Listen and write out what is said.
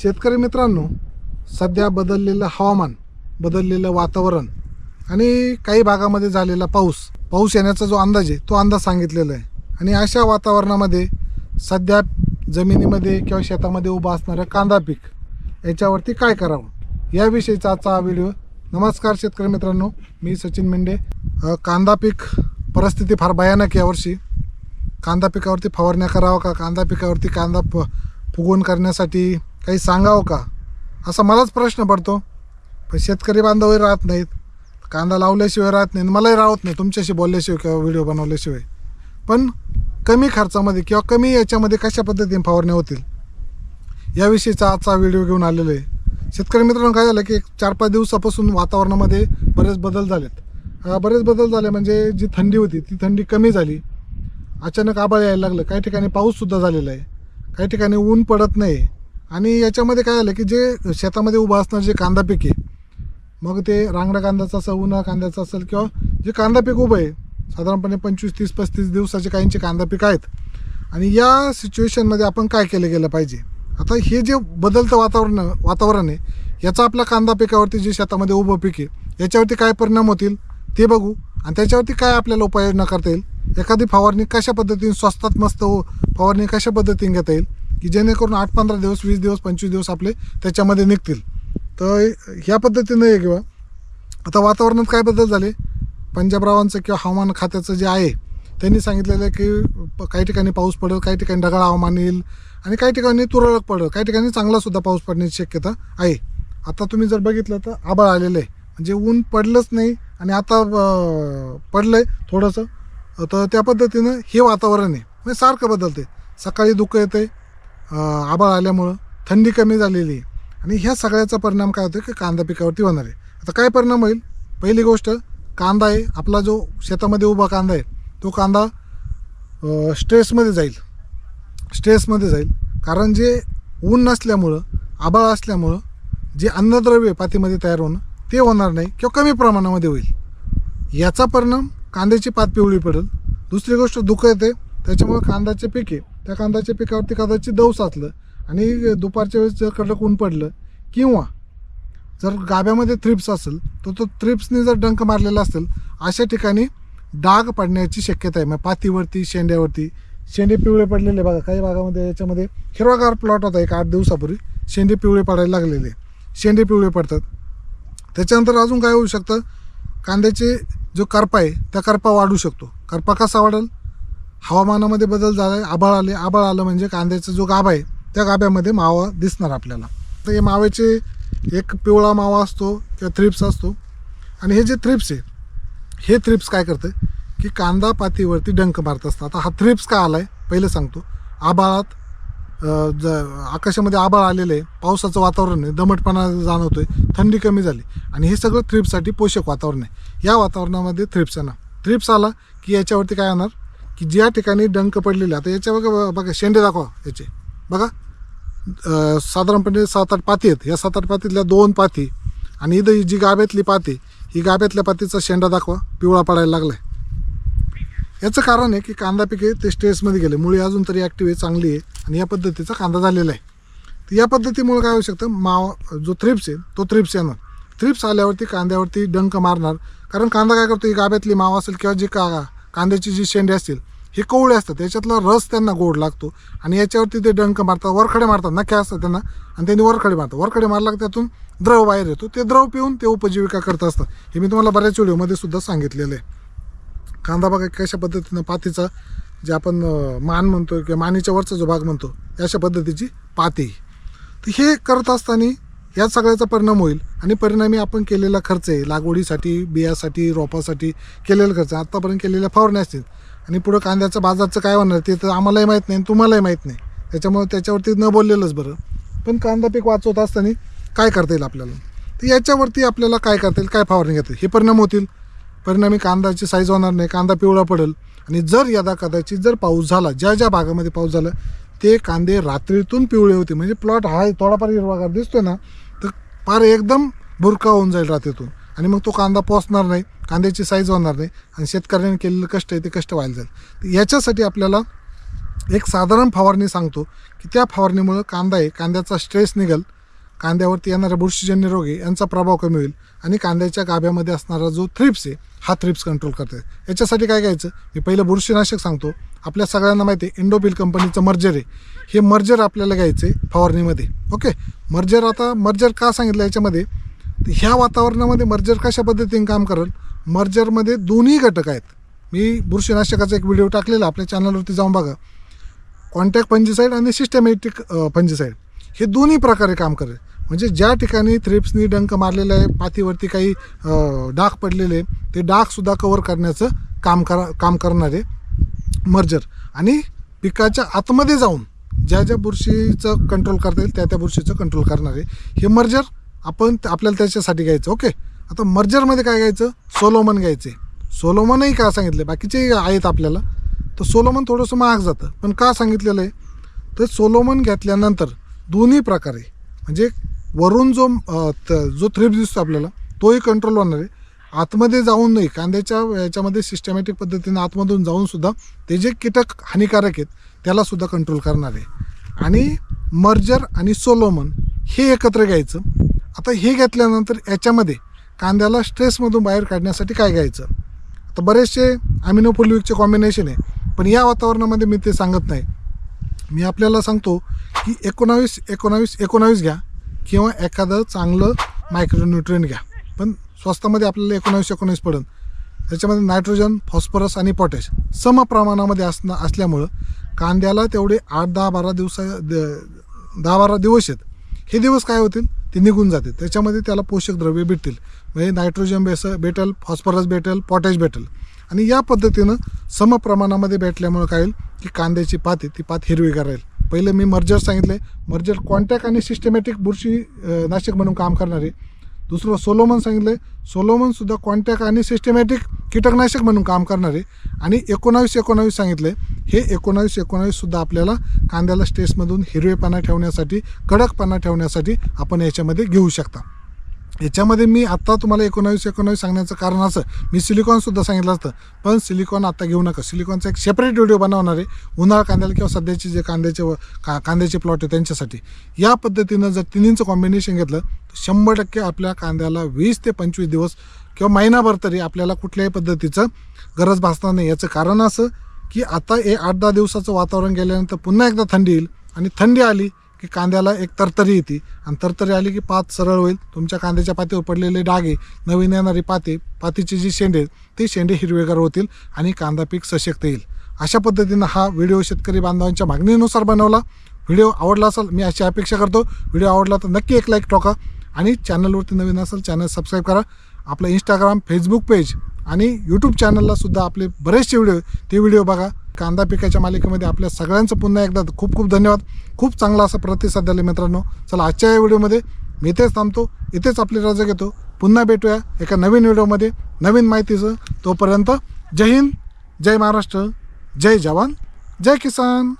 शेतकरी मित्रांनो सध्या बदललेलं हवामान बदललेलं वातावरण आणि काही भागामध्ये झालेला पाऊस पाऊस येण्याचा जो अंदाज आहे तो अंदाज सांगितलेला आहे. आणि अशा वातावरणामध्ये सध्या जमिनीमध्ये किंवा शेतामध्ये उभा असणारं कांदा पीक याच्यावरती काय करावं? याविषयीचा आजचा हा व्हिडिओ. नमस्कार शेतकरी मित्रांनो मी सचिन मेंढे. कांदा पीक परिस्थिती फार भयानक यावर्षी कांदा पिकावरती फवारण्या करावं का? कांदा पिकावरती कांदा फ फुगवून करण्यासाठी काही सांगावं का? असा मलाच प्रश्न पडतो. पण शेतकरी बांधवही राहत नाहीत. कांदा लावल्याशिवाय राहत नाही मलाही राहत नाही तुमच्याशी बोलल्याशिवाय किंवा व्हिडिओ बनवल्याशिवाय. पण कमी खर्चामध्ये किंवा कमी याच्यामध्ये कशा पद्धतीने फवारण्या होतील? याविषयीचा आजचा व्हिडिओ घेऊन आलेलो आहे. शेतकरी मित्रांनो काय झालं की एक चार पाच दिवसापासून वातावरणामध्ये बरेच बदल झालेत. बरेच बदल झाले म्हणजे जी थंडी होती ती थंडी कमी झाली. अचानक आबाळ यायला लागलं. काही ठिकाणी पाऊससुद्धा झालेला आहे. काही ठिकाणी ऊन पडत नाही. आणि याच्यामध्ये काय झालं की जे शेतामध्ये उभं असणार जे कांदा पीक आहे मग ते रांगडा कांद्याचं असेल उन्हा कांद्याचं असेल किंवा जे कांदा पीक उभं आहे साधारणपणे पंचवीस तीस पस्तीस दिवसाचे काहींचे कांदा पीक आहेत. आणि या सिच्युएशनमध्ये आपण काय केलं गेलं पाहिजे? आता हे जे बदलतं वातावरण वातावरण आहे याचा आपल्या कांदा पिकावरती जे शेतामध्ये उभं पीक आहे याच्यावरती काय परिणाम होतील? ते बघू. आणि त्याच्यावरती काय आपल्याला उपाययोजना करता येईल? एखादी फवारणी कशा पद्धतीने स्वस्तात मस्त हो फवारणी कशा पद्धतीने घेता येईल? की जेणेकरून आठ पंधरा दिवस वीस दिवस पंचवीस दिवस आपले त्याच्यामध्ये निघतील. तर ह्या पद्धतीनं हे किंवा आता वातावरणात काय बदल झाले? पंजाबरावांचं किंवा हवामान खात्याचं जे आहे त्यांनी सांगितलेलं आहे की प- काही ठिकाणी पाऊस पडेल काही ठिकाणी ढगाळ हवामान येईल आणि काही ठिकाणी तुरळक पडेल काही ठिकाणी चांगलासुद्धा पाऊस पडण्याची शक्यता आहे. आता तुम्ही जर बघितलं तर आबाळ आलेलं आहे. म्हणजे ऊन पडलंच नाही आणि आता पडलं आहे थोडंसं. तर त्या पद्धतीनं हे वातावरण आहे. म्हणजे सारखं बदलते सकाळी धुकं येते आबाळ आल्यामुळं थंडी कमी झालेली आहे. आणि ह्या सगळ्याचा परिणाम काय होतो की कांदा पिकावरती होणार आहे. आता काय परिणाम होईल? पहिली गोष्ट कांदा आहे. आपला जो शेतामध्ये उभा कांदा आहे तो कांदा स्ट्रेसमध्ये जाईल. स्ट्रेसमध्ये जाईल. कारण जे ऊन नसल्यामुळं आबाळ असल्यामुळं जे अन्नद्रव्य पातीमध्ये तयार होणं ते होणार नाही किंवा कमी प्रमाणामध्ये होईल. याचा परिणाम कांद्याची पात पिवळी पडेल. दुसरी गोष्ट दुखत येते त्याच्यामुळे कांद्याचे पिके त्या कांद्याच्या पिकावरती कदाचित दव साचलं आणि दुपारच्या वेळेस जर कडक ऊन पडलं किंवा जर गाभ्यामध्ये थ्रिप्स असेल तर तो थ्रिप्सने जर डंक मारलेला असेल अशा ठिकाणी डाग पडण्याची शक्यता आहे. मग पातीवरती शेंड्यावरती शेंडे पिवळे पडलेले बघा काही भागामध्ये याच्यामध्ये हिरवागार प्लॉट होता एक आठ दिवसापूर्वी. शेंडे पिवळे पडायला लागलेले. शेंडे पिवळे पडतात. त्याच्यानंतर अजून काय होऊ शकतं? कांद्याचे जो करपा आहे त्या करपा वाढू शकतो. करपा कसा वाढेल? हवामानामध्ये बदल झाला आहे आभाळ आले आभाळ आलं म्हणजे कांद्याचा जो गाभा आहे त्या गाभ्यामध्ये मावा दिसणार आपल्याला. तर हे माव्याचे एक पिवळा मावा असतो किंवा थ्रिप्स असतो. आणि हे जे थ्रिप्स आहे हे थ्रिप्स काय करतं की कांदा पातीवरती डंक मारत असतात. आता हा थ्रिप्स का आला आहे पहिलं सांगतो. आभाळात ज आकाशामध्ये आभाळ आलेलं आहे. पावसाचं वातावरण आहे. दमटपणा जाणवतोय. थंडी कमी झाली. आणि हे सगळं थ्रिप्ससाठी पोषक वातावरण आहे. या वातावरणामध्ये थ्रिप्स येणार थ्रिप्स आला की याच्यावरती काय येणार की ज्या ठिकाणी डंक पडलेले आता याच्या बघा बघा शेंडे दाखवा याचे. बघा साधारणपणे सात आठ पाती आहेत. या सात आठ पातीतल्या दोन पाती आणि इथं ही जी गाभ्यातली पाती ही गाभ्यातल्या पातीचा शेंडा दाखवा पिवळा पडायला लागलाय. याचं कारण आहे की कांदा पिके ते स्टेजमध्ये गेले. मुळी अजून तरी ॲक्टिव्ह आहे चांगली आहे आणि या पद्धतीचा कांदा झालेला आहे. तर या पद्धतीमुळे काय होऊ शकतं? माव जो थ्रिप्स आहे तो थ्रिप्स येणार. थ्रिप्स आल्यावरती कांद्यावरती डंक मारणार. कारण कांदा काय करतो? ही गाभ्यातली माव असेल किंवा जी का कांद्याची जी शेंडे असतील हे कोवळे असतात त्याच्यातला रस त्यांना गोड लागतो. आणि याच्यावरती ते डंक मारतात वरखडे मारतात नख्या असतात त्यांना. आणि त्यांनी वरखडे मारतात. वरखडे मारला की त्यातून द्रव बाहेर येतो. ते द्रव पिऊन ते उपजीविका करत असतात. हे मी तुम्हाला बऱ्याच व्हिडिओमध्ये सुद्धा सांगितलेलं आहे. कांदा बघा कशा पद्धतीनं पातीचा जे आपण मान म्हणतो किंवा मानेच्या वरचा जो भाग म्हणतो अशा पद्धतीची पाती. तर हे करत असताना या सगळ्याचा परिणाम होईल. आणि परिणामी आपण केलेला खर्च आहे लागवडीसाठी बियासाठी रोपासाठी केलेला खर्च. आत्तापर्यंत केलेल्या फवारण्या असतील. आणि पुढं कांद्याचं बाजारचं काय होणार? ते तर आम्हालाही माहीत नाही आणि तुम्हालाही माहीत नाही. त्याच्यामुळे त्याच्यावरती न बोललेलंच बरं. पण कांदा पीक वाचवत असताना काय करता येईल आपल्याला? तर याच्यावरती आपल्याला काय करता येईल? काय फवारणी घेता येईल? हे परिणाम होतील. परिणामी कांद्याची साईज होणार नाही. कांदा पिवळा पडेल. आणि जर यदा कदाचित जर पाऊस झाला ज्या ज्या भागामध्ये पाऊस झाला ते कांदे रात्रीतून पिवळे होते म्हणजे प्लॉट हा थोडाफार हिरवागार दिसतोय ना तर फार एकदम बुरका होऊन जाईल रात्रीतून. आणि मग तो कांदा पोचणार नाही. कांद्याची साईज होणार नाही आणि शेतकऱ्याने केलेलं कष्ट आहे ते कष्ट व्हायला जाईल. तर याच्यासाठी आपल्याला एक साधारण फवारणी सांगतो की त्या फवारणीमुळं कांदा आहे कांद्याचा स्ट्रेस निघेल. कांद्यावरती येणारे बुरशीजन्य रोग आहे यांचा प्रभाव कमी होईल आणि कांद्याच्या गाभ्यामध्ये असणारा जो थ्रिप्स आहे हा थ्रिप्स कंट्रोल करते याच्यासाठी काय घ्यायचं? मी पहिलं बुरशीनाशक सांगतो. आपल्या सगळ्यांना माहिती आहे इंडोबिल कंपनीचं मर्जर आहे. हे मर्जर आपल्याला घ्यायचं आहे फवारणीमध्ये. ओके मर्जर आता मर्जर का सांगितलं याच्यामध्ये? ह्या वातावरणामध्ये मर्जर कशा पद्धतीने काम करेल? मर्जरमध्ये दोन्ही घटक आहेत. मी बुरशीनाशकाचा एक व्हिडिओ टाकलेला आपल्या चॅनलवरती जाऊन बघा. कॉन्टॅक्ट फंजिसाईड आणि सिस्टमॅटिक फंजिसाईड हे दोन्ही प्रकारे काम करेल. म्हणजे ज्या ठिकाणी थ्रिप्सनी डंक मारलेलं आहे पातीवरती काही डाग पडलेले ते डागसुद्धा कवर करण्याचं काम करा काम करणारे मर्जर. आणि पिकाच्या आतमध्ये जाऊन ज्या ज्या बुरशीचं कंट्रोल करता येईल त्या त्या बुरशीचं कंट्रोल करणारे हे मर्जर आपण आपल्याला त्याच्यासाठी घ्यायचं. ओके आता मर्जरमध्ये काय घ्यायचं? सोलोमन घ्यायचे. सोलोमनही का सांगितले? बाकीचे आहेत आपल्याला. तर सोलोमन थोडंसं महाग जातं. पण का सांगितलेलं आहे? तर सोलोमन घेतल्यानंतर दोन्ही प्रकारे म्हणजे वरून जो त- जो थ्रिप दिसतो आपल्याला तोही कंट्रोल होणार आहे. आतमध्ये जाऊन नाही कांद्याच्या याच्यामध्ये सिस्टमॅटिक पद्धतीने आतमधून जाऊनसुद्धा ते जे कीटक हानिकारक आहेत त्यालासुद्धा कंट्रोल करणार आहे. आणि मर्जर आणि सोलोमन हे एकत्र घ्यायचं. आता हे घेतल्यानंतर याच्यामध्ये कांद्याला स्ट्रेसमधून बाहेर काढण्यासाठी काय घ्यायचं? तर बरेचसे अमिनोफोलिकचे कॉम्बिनेशन आहे पण या वातावरणामध्ये मी ते सांगत नाही. मी आपल्याला सांगतो की एकोणावीस एकोणावीस एकोणावीस घ्या किंवा एखादं चांगलं मायक्रोन्युट्रियन घ्या. पण स्वस्तामध्ये आपल्याला एकोणावीस एकोणावीस पडेल त्याच्यामध्ये नायट्रोजन फॉस्फरस आणि पॉटॅश सम प्रमाणामध्ये असणं असल्यामुळं कांद्याला तेवढे आठ दहा बारा दिवसा द- दहा बारा दिवस आहेत. हे दिवस काय होतील? ते निघून जाते. त्याच्यामध्ये त्याला पोषक द्रव्ये भेटतील. म्हणजे नायट्रोजन बेस भेटेल फॉस्फरस भेटेल पॉटॅश भेटेल. आणि या पद्धतीनं सम प्रमाणामध्ये भेटल्यामुळं काय होईल? की कांद्याची पात आहे ती पात हिरवीगार राहील. पहिलं मी मर्जर सांगितले मर्जर कॉन्टॅक्ट आणि सिस्टमॅटिक बुरशी नाशक म्हणून काम करणारे. दुसरं सोलोमन सांगितलं सोलोमन सुद्धा कॉन्टॅक्ट आणि सिस्टमॅटिक कीटकनाशक म्हणून काम करणारे. आणि एकोणावीस एकोणावीस सांगितले हे एकोणावीस एकोणावीस सुद्धा आपल्याला कांद्याला स्टेसमधून हिरवेपणा ठेवण्यासाठी कडकपणा ठेवण्यासाठी आपण याच्यामध्ये घेऊ शकता. याच्यामध्ये मी आत्ता तुम्हाला एकोणावीस एकोणावीस सांगण्याचं कारण असं मी सिलिकॉनसुद्धा सांगितलं असतं. पण सिलिकॉन आत्ता घेऊ नका. सिलिकॉनचा एक सेपरेट व्हिडिओ बनवणार आहे. उन्हाळा कांद्याला किंवा सध्याचे जे कांद्याचे व- का कांद्याचे प्लॉट आहे त्यांच्यासाठी. या पद्धतीनं जर तिन्हींचं कॉम्बिनेशन घेतलं तर शंभर टक्के आपल्या कांद्याला वीस ते पंचवीस दिवस किंवा महिनाभर तरी आपल्याला कुठल्याही पद्धतीचं गरज भासणार नाही. याचं कारण असं की आता हे आठ दहा दिवसाचं वातावरण गेल्यानंतर पुन्हा एकदा थंडी येईल आणि थंडी आली की कांद्याला एक तरतरी येते. आणि तरतरी आली की पात सरळ होईल. तुमच्या कांद्याच्या पातीवर पडलेले डागे नवीन येणारी पाते पातीची जी शेंडे आहेत ते शेंडे हिरवेगार होतील आणि कांदा पीक सशक्त येईल. अशा पद्धतीनं हा व्हिडिओ शेतकरी बांधवांच्या मागणीनुसार बनवला. व्हिडिओ आवडला असेल मी अशी अपेक्षा करतो. व्हिडिओ आवडला तर नक्की एक लाईक टोका आणि चॅनलवरती नवीन असेल चॅनल सबस्क्राईब करा. आपलं इंस्टाग्राम फेसबुक पेज आणि यूट्यूब चॅनलला सुद्धा आपले बरेचसे व्हिडिओ ते व्हिडिओ बघा. कांदा पिकाच्या मालिकेमध्ये आपल्या सगळ्यांचं पुन्हा एकदा खूप खूप धन्यवाद. खूप चांगला असा प्रतिसाद दिला मित्रांनो. चला आजच्या या व्हिडिओमध्ये मी इथेच थांबतो. इथेच आपली रजा घेतो. पुन्हा भेटूया एका नवीन व्हिडिओमध्ये नवीन माहितीचं. तोपर्यंत जय हिंद जय महाराष्ट्र जय जवान जय किसान.